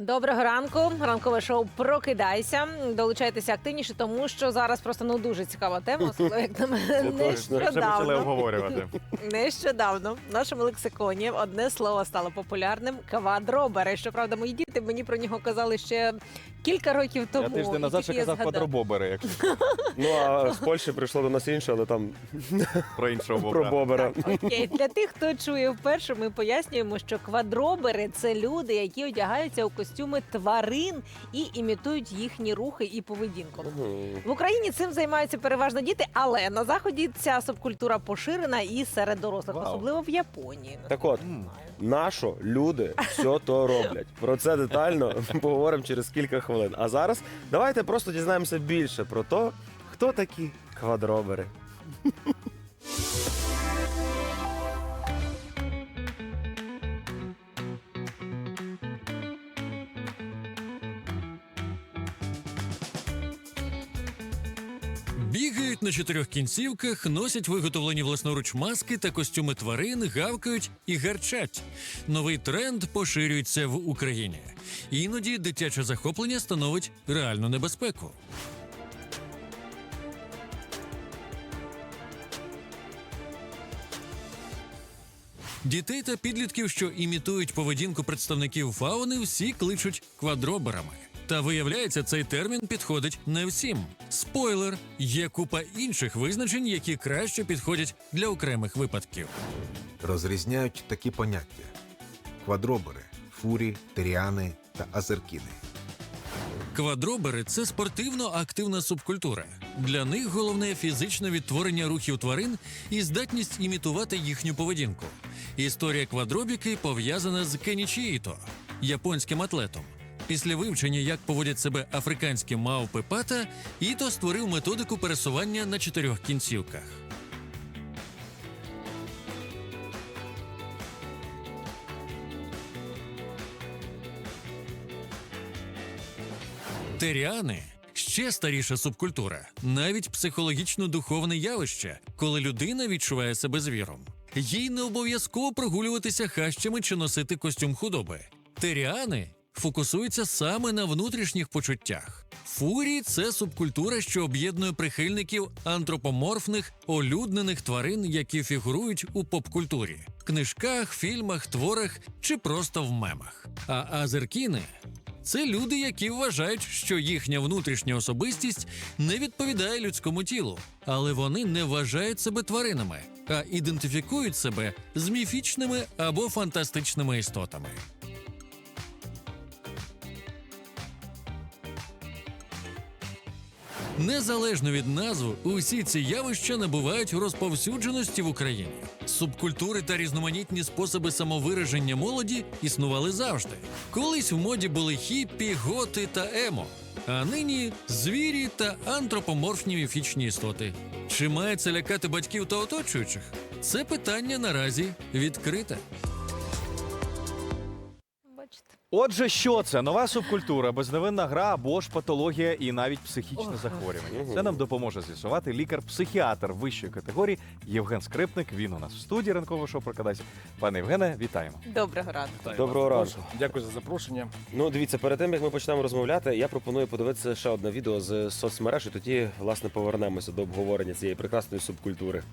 Доброго ранку. Ранкове шоу Прокидайся. Долучайтеся активніше, тому що зараз просто ну дуже цікава тема. особливо, Як на мене почали нещодавно, обговорювати. нещодавно в нашому лексиконі одне слово стало популярним квадробери. Щоправда, мої діти мені про нього казали ще кілька років тому. Я тиждень назад ще казав квадробобери, Ну а з Польщі прийшло до нас інше, але там про іншого про бобра. бобера. Окей, для тих, хто чує вперше, ми пояснюємо, що квадробери це люди, які одягаються у костюми тварин і імітують їхні рухи і поведінку. В Україні цим займаються переважно діти, але на заході ця субкультура поширена і серед дорослих, Вау. особливо в Японії. Так от, нашо люди все то роблять. Про це детально поговоримо через кілька хвилин. А зараз давайте просто дізнаємося більше про те, хто такі квадробери. Бігають на чотирьох кінцівках, носять виготовлені власноруч маски та костюми тварин, гавкають і гарчать. Новий тренд поширюється в Україні. Іноді дитяче захоплення становить реальну небезпеку. Дітей та підлітків, що імітують поведінку представників фауни, всі кличуть квадроберами. Та виявляється, цей термін підходить не всім. Спойлер, є купа інших визначень, які краще підходять для окремих випадків. розрізняють такі поняття: квадробери, фурі, теріани та азеркіни. Квадробери це спортивно-активна субкультура. Для них головне фізичне відтворення рухів тварин і здатність імітувати їхню поведінку. Історія квадробіки пов'язана з Кенічі Іто, японським атлетом. Після вивчення, як поводять себе африканські мавпи пата, Іто створив методику пересування на чотирьох кінцівках. Теріани ще старіша субкультура, навіть психологічно-духовне явище, коли людина відчуває себе звіром. Їй не обов'язково прогулюватися хащами чи носити костюм худоби. Теріани фокусуються саме на внутрішніх почуттях. Фурі це субкультура, що об'єднує прихильників антропоморфних, олюднених тварин, які фігурують у поп-культурі, книжках, фільмах, творах чи просто в мемах. А азеркіни це люди, які вважають, що їхня внутрішня особистість не відповідає людському тілу, але вони не вважають себе тваринами, а ідентифікують себе з міфічними або фантастичними істотами. Незалежно від назв, усі ці явища набувають розповсюдженості в Україні. Субкультури та різноманітні способи самовираження молоді існували завжди. Колись в моді були хіппі, готи та емо, а нині звірі та антропоморфні міфічні істоти. Чи має це лякати батьків та оточуючих? Це питання наразі відкрите. Отже, що це? Нова субкультура, безневинна гра або ж патологія і навіть психічне Ох. захворювання. Це нам допоможе з'ясувати лікар-психіатр вищої категорії Євген Скрипник. Він у нас в студії ранкового шоу «Прокидайся». Пане Євгене, вітаємо. Доброго ранку. Доброго ранку. Дякую за запрошення. Ну, дивіться, перед тим як ми почнемо розмовляти, я пропоную подивитися ще одне відео з соцмереж, і тоді власне повернемося до обговорення цієї прекрасної субкультури.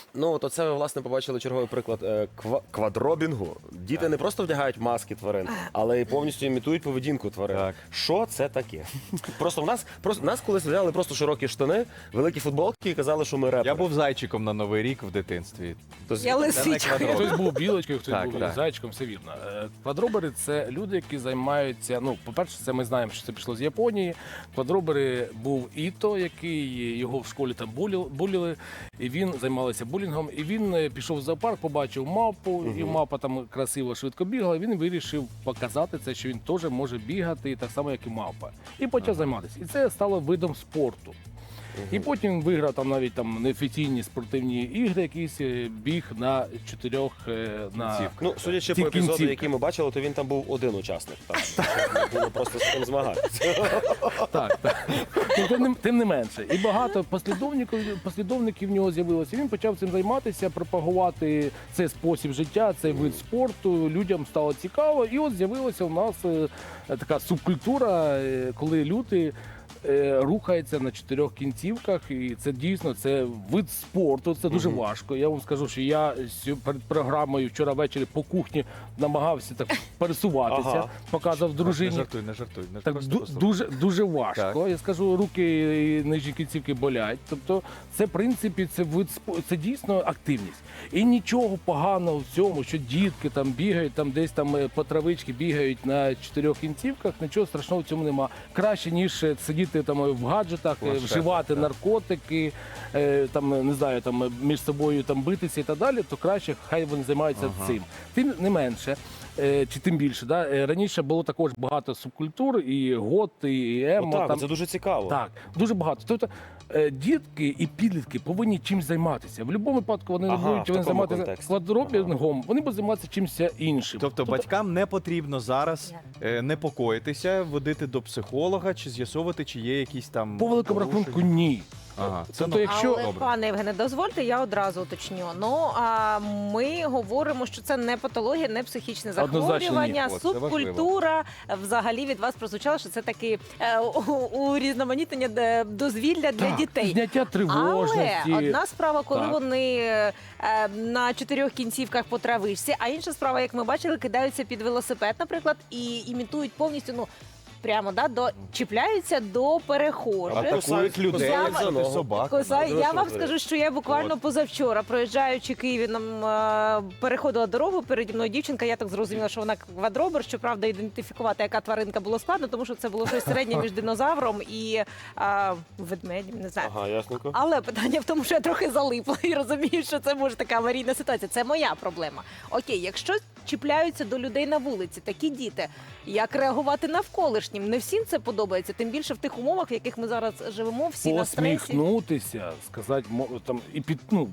Ну, от оце ви власне побачили черговий приклад е, ква- квадробінгу. Діти не просто вдягають маски тварин, але й повністю імітують поведінку тварин. Так. Що це таке? Просто в нас просто в нас колись вдягали просто широкі штани, великі футболки і казали, що ми репери. Я був зайчиком на новий рік в дитинстві. Тобто, Я Це не лисичка. квадробер. Хтось був білочкою, хтось Так, був так. зайчиком, все вірно. Е, Квадробери це люди, які займаються. Ну, по-перше, це ми знаємо, що це пішло з Японії. Квадробери був Іто, який його в школі там булі- буліли, і він займався булінгом. І він е, пішов в зоопарк, побачив мавпу, і мапа там красиво швидко бігала. І він вирішив показати це, що він теж може бігати, так само, як і мапа, І почав займатися. І це стало видом спорту. І потім виграв там навіть там неофіційні спортивні ігри, якийсь е, біг на чотирьох е, на. Ну, судячи по епізоду, який ми бачили, то він там був один учасник. Не було просто з ким змагатися. Так, так. Тим, не, тим не менше. І багато послідовників, послідовників в нього з'явилося. Він почав цим займатися, пропагувати цей спосіб життя, цей вид спорту. Людям стало цікаво. І от з'явилася у нас е, така субкультура, коли люди. Е, Рухається на чотирьох кінцівках, і це дійсно це вид спорту. Це дуже важко. Я вам скажу, що я сьо- перед програмою вчора ввечері по кухні намагався так пересуватися, Ага. показав Не дружині. жартуй, не жартуй. Не Так просто ду- послухай. дуже дуже важко. Так. Я скажу, руки і нижні кінцівки болять. Тобто, це в принципі це вид спо- це дійсно активність. І нічого поганого в цьому, що дітки там бігають, там десь там е, по травички бігають на чотирьох кінцівках. Нічого страшного в цьому нема. Краще ніж е, сидіти там в гаджетах, е, вживати так. наркотики, е, там е, не знаю, там е, між собою там битися і так далі. То краще хай вони займаються Ага. цим. Тим не менше. Е, Чи тим більше, да? е, раніше було також багато субкультур, і гот, і емо. Отак, там, це дуже цікаво. так, дуже багато. Тобто е, дітки і підлітки повинні чимось займатися. В будь-якому випадку вони не Ага, будуть вони займатися контексті. квадробінгом, вони будуть займатися чимось іншим. Тобто батькам не потрібно зараз е, непокоїтися, водити до психолога чи з'ясовувати, чи є якісь там по великому порушення? рахунку ні. Ага, це Тобто, якщо Але, пане Євгене, дозвольте, я одразу уточню. Ну а ми говоримо, що це не патологія, не психічне Однозначно ні. захворювання, це субкультура. Взагалі від вас прозвучало, що це таке урізноманітнення е, дозвілля для так, дітей. зняття тривожності. Але одна справа, коли Так. вони е, на чотирьох кінцівках по травичці, а інша справа, як ми бачили, кидаються під велосипед, наприклад, і імітують повністю ну. Прямо да до чіпляються до перехожих. атакують людей, Я- взяти собак. Коза, я вам скажу, що я буквально позавчора, проїжджаючи Києвом, е, переходила дорогу переді мною дівчинка. Я так зрозуміла, що вона квадробер. Щоправда, ідентифікувати, яка тваринка було складно, тому що це було щось середнє між динозавром і е, ведмедем. Не знаю. Ага, ясненько. Але питання в тому, що я трохи залипла і розумію, що це може така аварійна ситуація. Це моя проблема. Окей, якщо чіпляються до людей на вулиці, такі діти, як реагувати навколишнім? Не всім це подобається, тим більше в тих умовах, в яких ми зараз живемо, всі на стресі. посміхнутися, сказати мо- там і під ну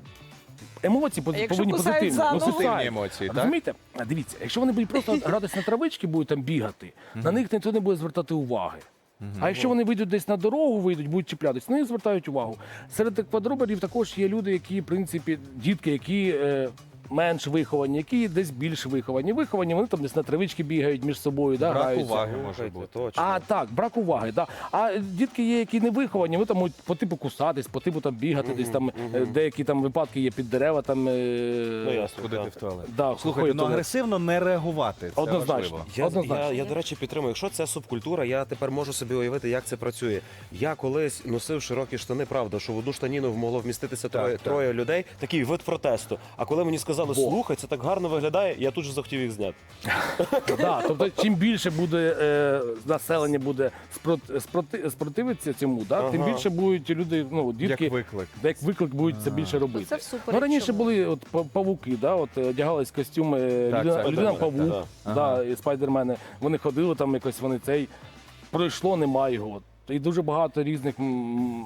емоції А якщо повинні кусають позитивні. за Ну, ногу? Позитивні емоції, так? Розумієте? А Дивіться, якщо вони будуть просто гратися на травички, будуть там бігати, на них ніхто не буде звертати уваги. А якщо вони вийдуть десь на дорогу, вийдуть, будуть чіплятися, на них звертають увагу. Серед квадроберів також є люди, які, в принципі, дітки, які. Е, Менш виховані, які десь більш виховані. Виховані, вони там десь на травички бігають між собою, да, Брак граються. уваги може бути. Точно. А так, брак уваги. Да. А дітки є, які не виховані, вони там можуть по типу кусатись, по типу там бігати, десь там е, деякі там випадки є під дерева. Там е, Ну, ясно. Ходити так. в туалет. Да, Слухайте, ну агресивно не реагувати. Це Однозначно. важливо. Я, Однозначно. я, я, до речі, підтримую. Якщо це субкультура, я тепер можу собі уявити, як це працює. Я колись носив широкі штани, правда, що в одну штаніну могло вміститися троє, так. троє людей. Такий вид протесту. А коли мені сказали, слухай, це так гарно виглядає, я тут же захотів їх зняти. Да, тобто, чим більше буде е, населення буде спроти, спроти, спротивитися цьому, да, тим Ага. більше будуть люди, ну, дітки, Як виклик. як виклик будуть це більше робити. Це всупереч Ну, раніше чому? були от па- павуки, да, от е, одягались костюми Так, людина, так, людина так, павук, так, так. да, Ага. і спайдермени. Вони ходили там якось, вони цей пройшло, немає його. І дуже багато різних м,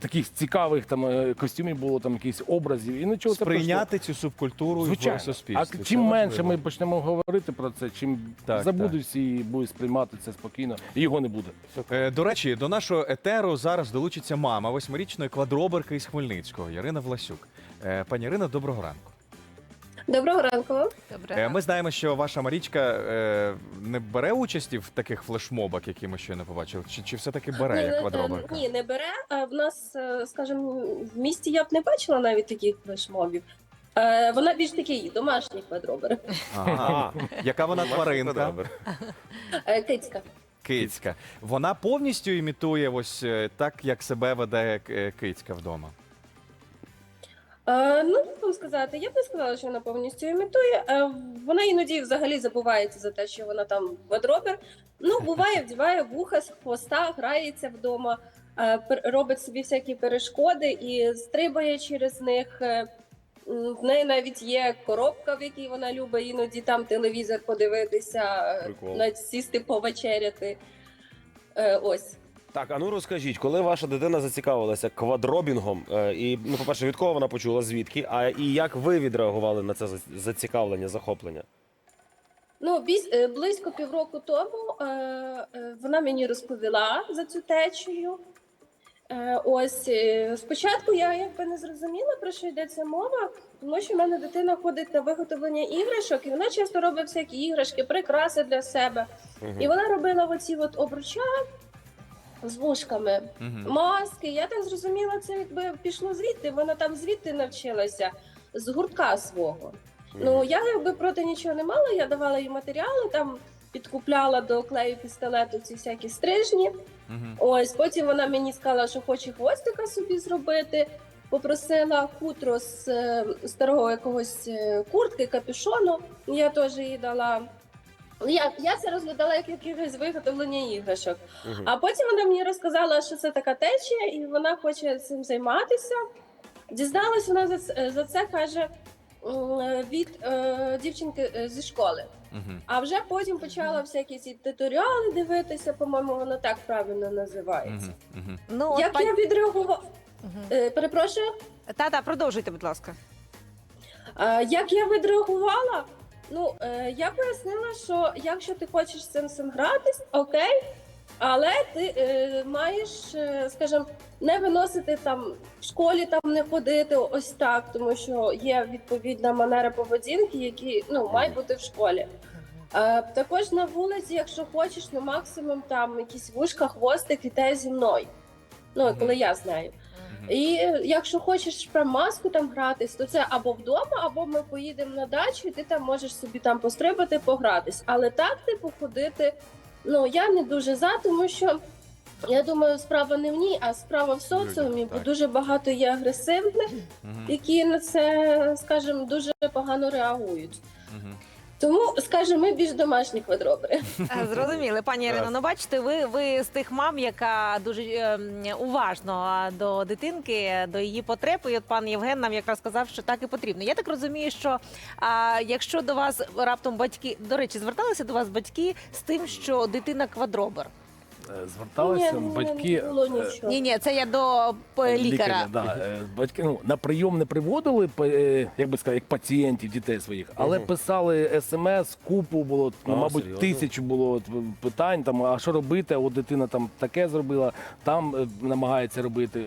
таких цікавих там е, костюмів було, там якісь образів. І нічого. Сприйняти цю субкультуру Звичайно. в суспільстві. А чим менше ми почнемо говорити про це, чим Так, забудуть всі і будуть сприймати це спокійно, і його не буде. Е, До речі, до нашого етеру зараз долучиться мама восьмирічної квадроберки із Хмельницького Ярина Власюк. Е, Пані Ірина, доброго ранку. Доброго ранку. Добре. Е, Ми знаємо, що ваша Марічка е, не бере участі в таких флешмобах, які ми щойно побачили, чи, чи все-таки бере як не- Ні, не бере. А в нас, е, скажімо, в місті я б не бачила навіть таких флешмобів. Е, Вона більш такий домашній квадробер. Ага. Яка вона тваринка? Е, Кицька. Кицька. Вона повністю імітує ось е, так, як себе веде е, кицька вдома. Е, Ну, як вам сказати, я б не сказала, що вона повністю імітує. Е, Вона іноді взагалі забувається за те, що вона там квадробер. Ну, буває, вдіває вуха з хвоста, грається вдома, е, пер- робить собі всякі перешкоди і стрибає через них. Е, м, В неї навіть є коробка, в якій вона любить іноді там телевізор подивитися, е, Прикол. навіть сісти повечеряти. Е, Ось. Так, а ну розкажіть, коли ваша дитина зацікавилася квадробінгом, е, і ну, по-перше, від кого вона почула, звідки? А і як ви відреагували на це за- зацікавлення, захоплення? Ну, е, близько півроку тому е, е, вона мені розповіла за цю течію. Е, ось е, спочатку я якби не зрозуміла, про що йдеться мова, тому що в мене дитина ходить на виготовлення іграшок, і вона часто робить всякі іграшки, прикраси для себе. Мгм. І вона робила оці от обруча з вушками, Мгм. маски. Я так зрозуміла, це якби пішло звідти. Вона там звідти навчилася з гуртка свого. Ну я якби проти нічого не мала. Я давала їй матеріали, там підкупляла до клею пістолету ці всякі стрижні. Мгм. Ось потім вона мені сказала, що хоче хвостика собі зробити. Попросила хутро з е, старого якогось е, куртки, капюшону. Я теж їй дала. Я, я це розглядала як якесь виготовлення іграшок. Мгм. А потім вона мені розказала, що це така течія, і вона хоче цим займатися. Дізналась вона за це, за це каже м, від е, дівчинки е, зі школи. Мгм. А вже потім почала всякі ці туторіали дивитися, по-моєму, воно так правильно називається. Мгм. Мгм. Ну, от Як я відреагувала, Мгм. е, перепрошую, Та-та, продовжуйте, будь ласка. Е, Як я відреагувала? Ну, е, я пояснила, що якщо ти хочеш з цим гратись, окей, але ти е, маєш, е, скажімо, не виносити там в школі там не ходити ось так, тому що є відповідна манера поведінки, які ну мають бути в школі. Е, також на вулиці, якщо хочеш, ну максимум там якісь вушка, хвостик, іде зі мною. Ну, коли я знаю. І е, якщо хочеш про маску там гратись, то це або вдома, або ми поїдемо на дачу, і ти там можеш собі там пострибати, погратись. Але так, типу, ходити, ну я не дуже за, тому що я думаю, справа не в ній, а справа в соціумі, бо дуже багато є агресивних, які на це, скажімо, дуже погано реагують. Тому, скажімо, ми більш домашні квадробери. Е, Зрозуміли, пані Ірино. Ну бачите, ви, ви з тих мам, яка дуже е, уважно до дитинки, до її потреб. І от пан Євген нам якраз сказав, що так і потрібно. Я так розумію, що а, якщо до вас раптом батьки, до речі, зверталися до вас батьки з тим, що дитина квадробер. Е, Зверталися Ні, батьки. не було е, нічого. Ні, ні, це я до е, лікаря. Да, е, батьки ну, на прийом не приводили, п- е, як би сказати, як пацієнтів дітей своїх, але писали смс, купу було, ну, А, мабуть, серйозно? тисячу було от, питань. Там, а що робити? От дитина там таке зробила, там е, намагається робити.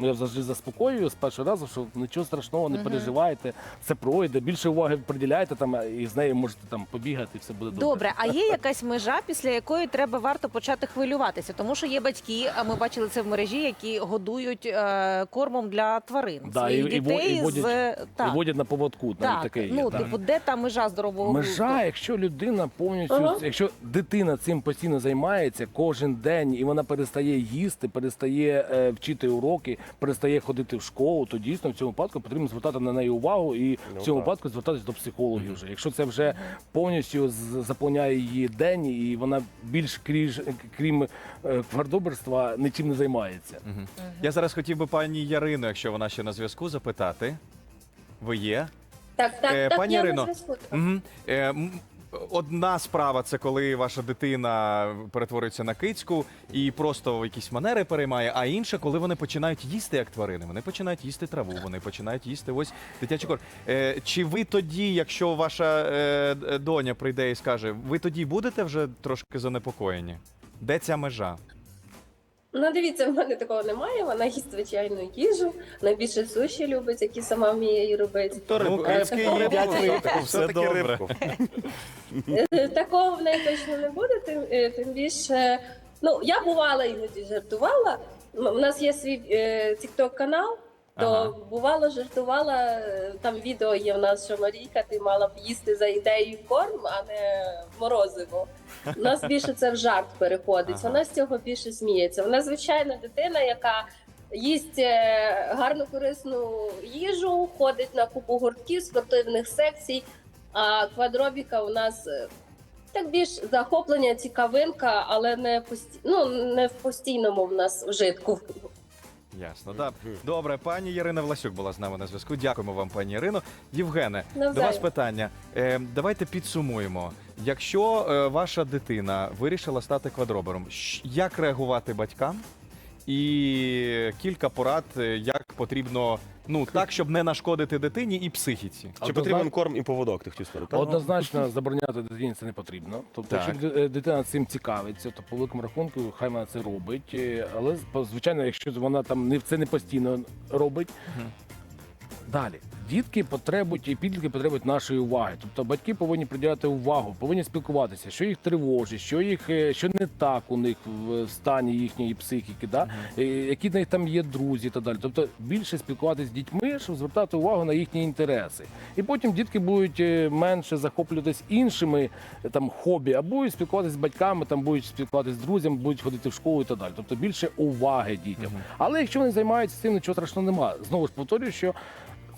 Ну, я завжди заспокоюю з першого разу, що нічого страшного, не переживайте, це пройде, більше уваги приділяйте там, і з нею можете там побігати, і все буде добре. Добре, а є якась межа, після якої треба варто почати хвилюватися? Тому що є батьки, а ми бачили це в мережі, які годують е, кормом для тварин. Да, своїх і- і дітей і водять- з так, І водять на поводку, навіть так, таке є. ну да. типу, де та межа здорового Межа, глузду? якщо людина повністю, Ага. якщо дитина цим постійно займається кожен день, і вона перестає їсти, перестає е, вчити уроки, перестає ходити в школу, то дійсно в цьому випадку потрібно звертати на неї увагу і Ну, в цьому так. випадку звертатись до психологів. Вже якщо це вже повністю заповняє її день, і вона більш кріж, крім е, квардоберства, нічим не займається. Мгм. Я зараз хотів би пані Ярину, якщо вона ще на зв'язку, запитати. Ви є? Так, так, Е, так, пані я на Ірино, зв'язку. Угу. Е, одна справа це коли ваша дитина перетворюється на кицьку і просто якісь манери переймає, а інша, коли вони починають їсти як тварини. Вони починають їсти траву, вони починають їсти ось дитячий корм. Е, чи ви тоді, якщо ваша е, доня прийде і скаже, ви тоді будете вже трошки занепокоєні? Де ця межа? Ну, дивіться, в мене такого немає. Вона їсть звичайну їжу. Найбільше суші любить, які сама вміє її робити. То рибу, рибку, кицьки їдять рибку, рибку, все-таки рибку. Е, Такого в неї точно не буде. Тим, е, тим більше, ну я бувала іноді жартувала. М- У нас є свій тікток канал. То Ага. бувало, жартувала е, там відео є в нас, що Марійка, ти мала б їсти за ідеєю корм, а не морозиво. У нас більше це в жарт переходить. Ага. Вона з цього більше сміється. Вона звичайна дитина, яка їсть е, гарну корисну їжу, ходить на купу гуртків, спортивних секцій. А квадробіка у нас е, так більш захоплення, цікавинка, але не пості... ну, не в постійному в нас вжитку. Ясно, да. Добре, пані Ірина Власюк була з нами на зв'язку. Дякуємо вам, пані Ірино. Євгене, до вас питання. Е, давайте підсумуємо. Якщо е, ваша дитина вирішила стати квадробером, щ- як реагувати батькам? І кілька порад, е, як потрібно, ну так, щоб не нашкодити дитині і психіці. Чи Однозначно- потрібен корм і поводок, ти хотів сказати? так? Однозначно забороняти дитині це не потрібно. Тобто, Так. якщо дитина цим цікавиться, то по великому рахунку хай вона це робить. Е, Але по- звичайно, якщо вона там не це не постійно робить. Далі. Дітки потребують і підлітки потребують нашої уваги. Тобто батьки повинні приділяти увагу, повинні спілкуватися, що їх тривожить, що їх е, що не так у них в стані їхньої психіки, да? е, які в них там є друзі і так далі. Тобто більше спілкуватися з дітьми, щоб звертати увагу на їхні інтереси. І потім дітки будуть е, менше захоплюватись іншими там хобі, а будуть спілкуватися з батьками, там будуть спілкуватися з друзями, будуть ходити в школу і так далі. Тобто більше уваги дітям. Але якщо вони займаються цим, нічого страшного немає. Знову ж повторюю, що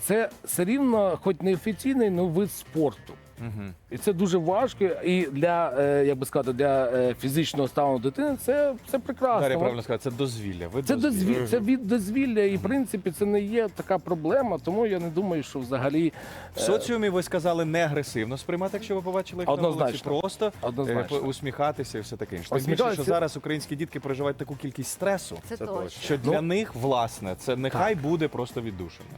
це все рівно, хоч не офіційний, але вид спорту. Угу. І це дуже важко. І для, е, як би сказати, для е, фізичного стану дитини це, це прекрасно. Дар'я правильно сказати, це дозвілля. Ви Це дозвілля, це від дозвілля, і в принципі це не є така проблема, тому я не думаю, що взагалі В соціумі ви сказали не агресивно сприймати, якщо ви побачили їх на вулиці, Однозначно. просто Однозначно. е, усміхатися і все таке інше. Тим більше, що зараз українські дітки переживають таку кількість стресу, Це, Це точно. що Ну, для них, власне, це нехай буде просто віддушено.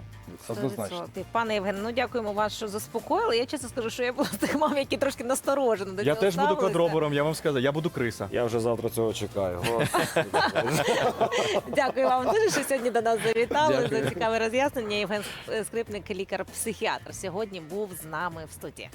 однозначно. Пане Євгене, ну дякуємо вас, що заспокоїли. Я чесно скажу, що я була з тих мам, які трошки насторожено до Я цього теж буду ставилися. квадробером, я вам сказав, я буду криса. Я вже завтра цього чекаю. Господи. Дякую вам дуже, що сьогодні до нас завітали Дякую. за цікаве роз'яснення. Євген Скрипник, лікар-психіатр, сьогодні був з нами в студії.